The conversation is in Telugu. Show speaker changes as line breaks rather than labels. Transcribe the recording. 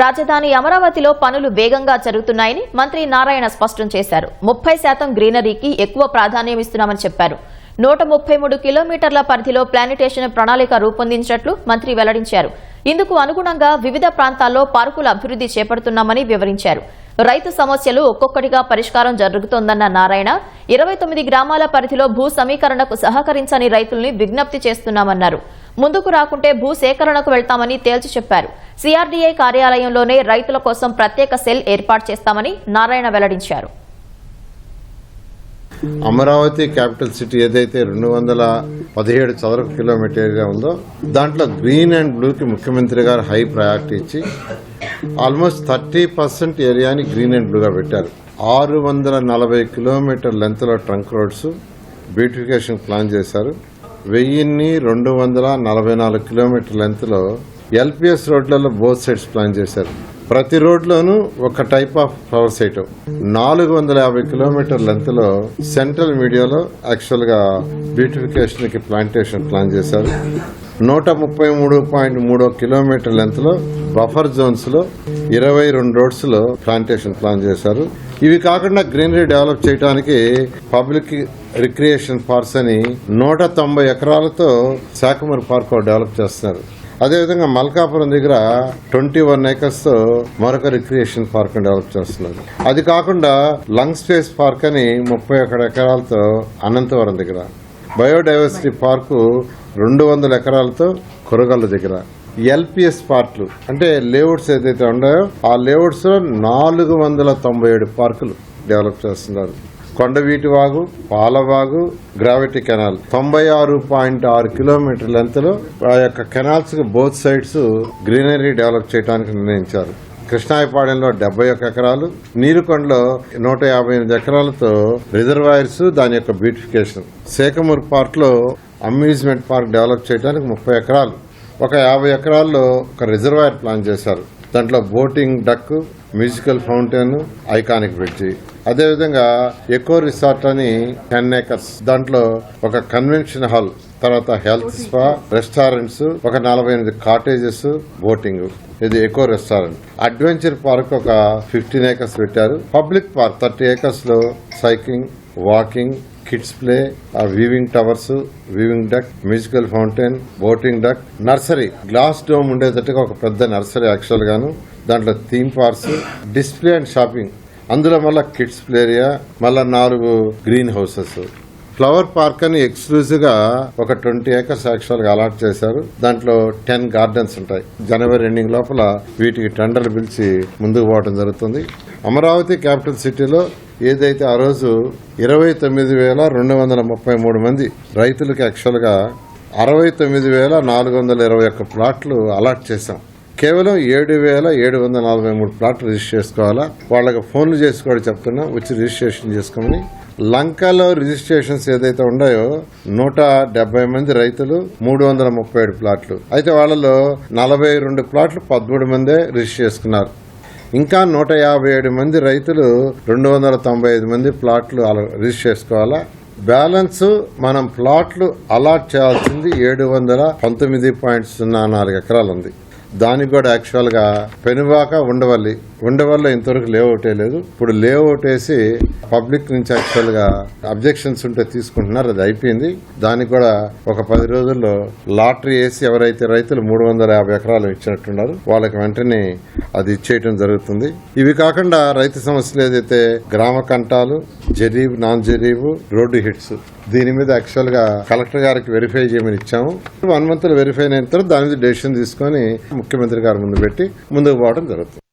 రాజధాని అమరావతిలో పనులు వేగంగా జరుగుతున్నాయని మంత్రి నారాయణ స్పష్టం చేశారు. ముప్పై శాతం గ్రీనరీకి ఎక్కువ ప్రాధాన్యం ఇస్తున్నామని చెప్పారు. నూట ముప్పై మూడు కిలోమీటర్ల పరిధిలో ప్లానిటేషన్ ప్రణాళిక రూపొందించినట్లు మంత్రి వెల్లడించారు. ఇందుకు అనుగుణంగా వివిధ ప్రాంతాల్లో పార్కుల అభివృద్ధి చేపడుతున్నామని వివరించారు. రైతు సమస్యలు ఒక్కొక్కటిగా పరిష్కారం జరుగుతోందన్న నారాయణ ఇరవై తొమ్మిది గ్రామాల పరిధిలో భూ సమీకరణకు సహకరించని రైతుల్ని విజ్ఞప్తి చేస్తున్నామన్నారు. ముందుకు రాకుంటే భూ సేకరణకు వెళ్తామని తేల్చి చెప్పారు. సిఆర్డీఐ కార్యాలయంలోనే రైతుల కోసం ప్రత్యేక సెల్ ఏర్పాటు చేస్తామని నారాయణ వెల్లడించారు.
అమరావతి క్యాపిటల్ సిటీ ఏదైతే రెండు వందల పదిహేడు చదరపు కిలోమీటర్ ఏరియా ఉందో దాంట్లో గ్రీన్ అండ్ బ్లూకి ముఖ్యమంత్రి గారు హై ప్రయారిటీ ఇచ్చి ఆల్మోస్ట్ థర్టీ పర్సెంట్ ఏరియాని గ్రీన్ అండ్ బ్లూగా పెట్టారు. ఆరు వందల నలభై కిలోమీటర్ లెంత్లో ట్రంక్ రోడ్స్ బ్యూటిఫికేషన్ ప్లాన్ చేశారు. వెయ్యిన్ని రెండు వందల నలభై నాలుగు కిలోమీటర్ లెంత్లో ఎల్పిఎస్ రోడ్లలో బోత్ సైడ్స్ ప్లాన్ చేశారు. ప్రతి రోడ్లోనూ ఒక టైప్ ఆఫ్ ఫ్లవర్ సైట్. నాలుగు వందల యాభై కిలోమీటర్ లెంత్లో సెంట్రల్ మీడియాలో యాక్చువల్గా బ్యూటిఫికేషన్కి ప్లాంటేషన్ ప్లాన్ చేశారు. నూట ముప్పై మూడు పాయింట్ మూడో కిలోమీటర్ లెంత్లో బఫర్ జోన్స్లో ఇరవై రెండు రోడ్స్లో ప్లాంటేషన్ ప్లాన్ చేశారు. ఇవి కాకుండా గ్రీనరీ డెవలప్ చేయడానికి పబ్లిక్ రిక్రియేషన్ పార్క్స్ అని నూట తొంభై ఎకరాలతో శాఖమూరి పార్క్ డెవలప్ చేస్తున్నారు. అదేవిధంగా మల్కాపురం దగ్గర ట్వంటీ వన్ ఏకర్స్తో మరొక రిక్రియేషన్ పార్క్ డెవలప్ చేస్తున్నారు. అది కాకుండా లంగ్ స్పేస్ పార్క్ అని ముప్పై ఒకటి ఎకరాలతో అనంతవరం దగ్గర. బయోడైవర్సిటీ పార్కు రెండు వందల ఎకరాలతో కొరగల్ల దగ్గర. ఎల్పిఎస్ పార్కులు. అంటే లేఅవుట్స్ ఏదైతే ఉన్నాయో ఆ లేఅవుట్స్లో నాలుగు వందల తొంభై ఏడు పార్కులు డెవలప్ చేస్తున్నారు. Kondaveeti Vagu Palavagu gravity canal. తొంభై ఆరు పాయింట్ ఆరు కిలోమీటర్ లెంత్లో ఆ యొక్క కెనాల్స్కి బోత్ సైడ్స్ గ్రీనరీ డెవలప్ చేయడానికి నిర్ణయించారు. కృష్ణాయపాడెంలో డెబ్బై ఒక్క ఎకరాలు నీరుకొండలో నూట యాభై ఎనిమిది ఎకరాలతో రిజర్వాయర్స్ దాని యొక్క బ్యూటిఫికేషన్. శేఖమూర్ పార్క్లో అమ్యూజ్మెంట్ పార్క్ డెవలప్ చేయడానికి ముప్పై ఎకరాలు. ఒక యాభై ఎకరాల్లో ఒక రిజర్వాయర్ ప్లాన్ చేశారు. దాంట్లో boating duck musical fountain iconic bridge. అదేవిధంగా ఎకో రిసార్ట్ అని టెన్ ఏకర్స్. దాంట్లో ఒక కన్వెన్షన్ హాల్ తర్వాత హెల్త్ స్పా రెస్టారెంట్స్ ఒక నలభై ఎనిమిది కాటేజెస్ బోటింగ్. ఇది ఎకో రెస్టారెంట్. అడ్వెంచర్ పార్క్ ఒక ఫిఫ్టీన్ ఏకర్స్ పెట్టారు. పబ్లిక్ పార్క్ థర్టీ ఏకర్స్లో సైక్లింగ్ వాకింగ్ కిడ్స్ ప్లే ఆ viewing towers viewing duck musical fountain boating duck nursery glass dome ఉండేటట్టుగా ఒక పెద్ద నర్సరీ యాక్చువల్ గాను. దాంట్లో theme parks display and shopping అందులో మళ్ళీ కిడ్స్ ప్లే ఏరియా మళ్ళా నాలుగు గ్రీన్ హౌసెస్ ఫ్లవర్ పార్క్ అని ఎక్స్క్లూజివ్గా ఒక ట్వంటీ ఏకర్స్ యాక్చువల్గా అలాట్ చేశారు. దాంట్లో టెన్ గార్డెన్స్ ఉంటాయి. జనవరి ఎండింగ్ లోపల వీటికి టెండర్లు పిలిచి ముందుకు పోవడం జరుగుతుంది. అమరావతి క్యాపిటల్ సిటీలో ఏదైతే ఆ రోజు ఇరవై తొమ్మిది వేల రెండు వందల ముప్పై మూడు మంది రైతులకు యాక్చువల్గా అరవై తొమ్మిది వేల నాలుగు వందల ఇరవై ఒక్క ప్లాట్లు అలాట్ చేశాం. కేవలం ఏడు వేల ఏడు వందల నలభై మూడు ప్లాట్లు రిజిస్టర్ చేసుకోవాలా? వాళ్ళకి ఫోన్లు చేసి కూడా చెప్తున్నా వచ్చి రిజిస్ట్రేషన్ చేసుకోమని. లంకలో రిజిస్ట్రేషన్స్ ఏదైతే ఉన్నాయో నూట డెబ్బై మంది రైతులు మూడు వందల ముప్పై ఏడు ప్లాట్లు. అయితే వాళ్ళలో నలభై రెండు ప్లాట్లు పదమూడు మందే రిజిస్టర్ చేసుకున్నారు. ఇంకా నూట యాభై ఏడు మంది రైతులు రెండు వందల తొంభై ఐదు మంది ప్లాట్లు రిజిస్టర్ చేసుకోవాలా? బ్యాలెన్స్ మనం ప్లాట్లు అలాట్ చేయాల్సింది ఏడు వందల పంతొమ్మిది పాయింట్ సున్నా నాలుగు ఎకరాలు ఉంది దానికి కూడా యాక్చువల్గా పెనుబాక ఉండవల్లి. ఉండవల్లి ఇంతవరకు లేఅవుటే లేదు. ఇప్పుడు లేఅవుట్ వేసి పబ్లిక్ నుంచి యాక్చువల్గా అబ్జెక్షన్స్ ఉంటే తీసుకుంటున్నారు. అది అయిపోయింది. దానికి కూడా ఒక పది రోజుల్లో లాటరీ వేసి ఎవరైతే రైతులు మూడు వందల యాభై ఎకరాలు ఇచ్చినట్టున్నారు వాళ్ళకి వెంటనే అది ఇచ్చేయటం జరుగుతుంది. ఇవి కాకుండా రైతు సమస్యలు ఏదైతే గ్రామ కంటాలు జరీబ్ నాన్ జరీబ్ రోడ్డు హిట్స్. దీని మీద యాక్చువల్గా కలెక్టర్ గారికి వెరిఫై చేయమని ఇచ్చాము. వన్ మంత్లో వెరిఫై అయిన తర్వాత దాని మీద డెసిషన్ తీసుకొని ముఖ్యమంత్రి గారి ముందు పెట్టి ముందుకు పోవడం జరుగుతుంది.